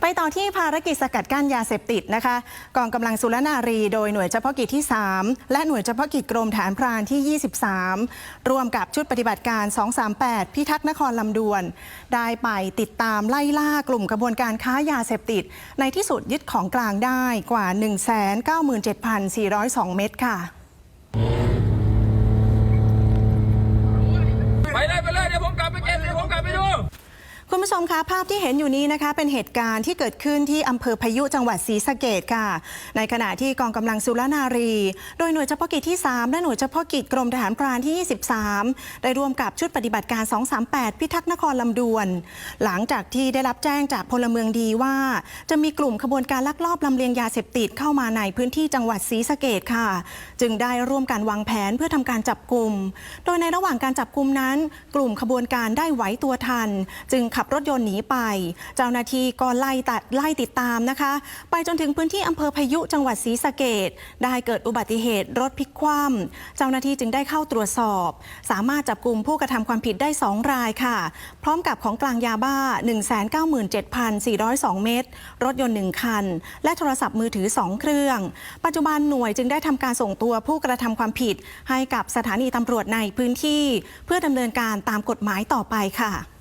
ไปต่อที่ภารกิจสกัดกั้นยาเสพติดนะคะ กองกำลังสุรนารี โดยหน่วยเฉพาะกิจที่ 3 และหน่วยเฉพาะกิจกรมฐานพรานที่ 23 ร่วมกับชุดปฏิบัติการ 238 พิทักษ์นครลำดวน ได้ไปติดตามไล่ล่ากลุ่มกระบวนการค้ายาเสพติด ในที่สุดยึดของกลางได้กว่า 197,402 เม็ดค่ะ ผู้ชมคะภาพที่เห็นอยู่นี้นะคะ เป็นเหตุการณ์ที่เกิดขึ้นที่อำเภอพายุจังหวัดศรีสะเกดค่ะ ในขณะที่กองกำลังสุรนารี โดยหน่วยเฉพาะกิจที่ 3 และหน่วยเฉพาะกิจกรมทหารพรานที่ 23 ได้ร่วมกับชุดปฏิบัติการ 238 พิทักษ์นครลำดวน หลังจากที่ได้รับแจ้งจากพลเมืองดีว่า จะมีกลุ่มขบวนการลักลอบลำเลียงยาเสพติดเข้ามาในพื้นที่จังหวัดศรีสะเกดค่ะ จึงได้ร่วมกันวางแผนเพื่อทำการจับกลุ่ม โดยในระหว่างการจับกลุ่มนั้น กลุ่มขบวนการได้ไหวตัวทัน จึงขับรถยนต์หนีไป เจ้าหน้าที่ก็ไล่ตัดไล่ติดตามนะคะ ไปจนถึงพื้นที่อำเภอพายุจังหวัดศรีสะเกดได้เกิดอุบัติเหตุรถพลิกคว่ำเจ้าหน้าที่จึงได้เข้าตรวจสอบ สามารถจับกลุ่มผู้กระทำความผิดได้ 2 รายค่ะ พร้อมกับของกลางยาบ้า 197,402 เม็ดรถยนต์ 1 คัน และโทรศัพท์มือถือ 2 เครื่อง ปัจจุบันหน่วยจึงได้ทำการส่งตัวผู้กระทำความผิด ให้กับสถานีตำรวจในพื้นที่ เพื่อดำเนินการตามกฎหมายต่อไปค่ะ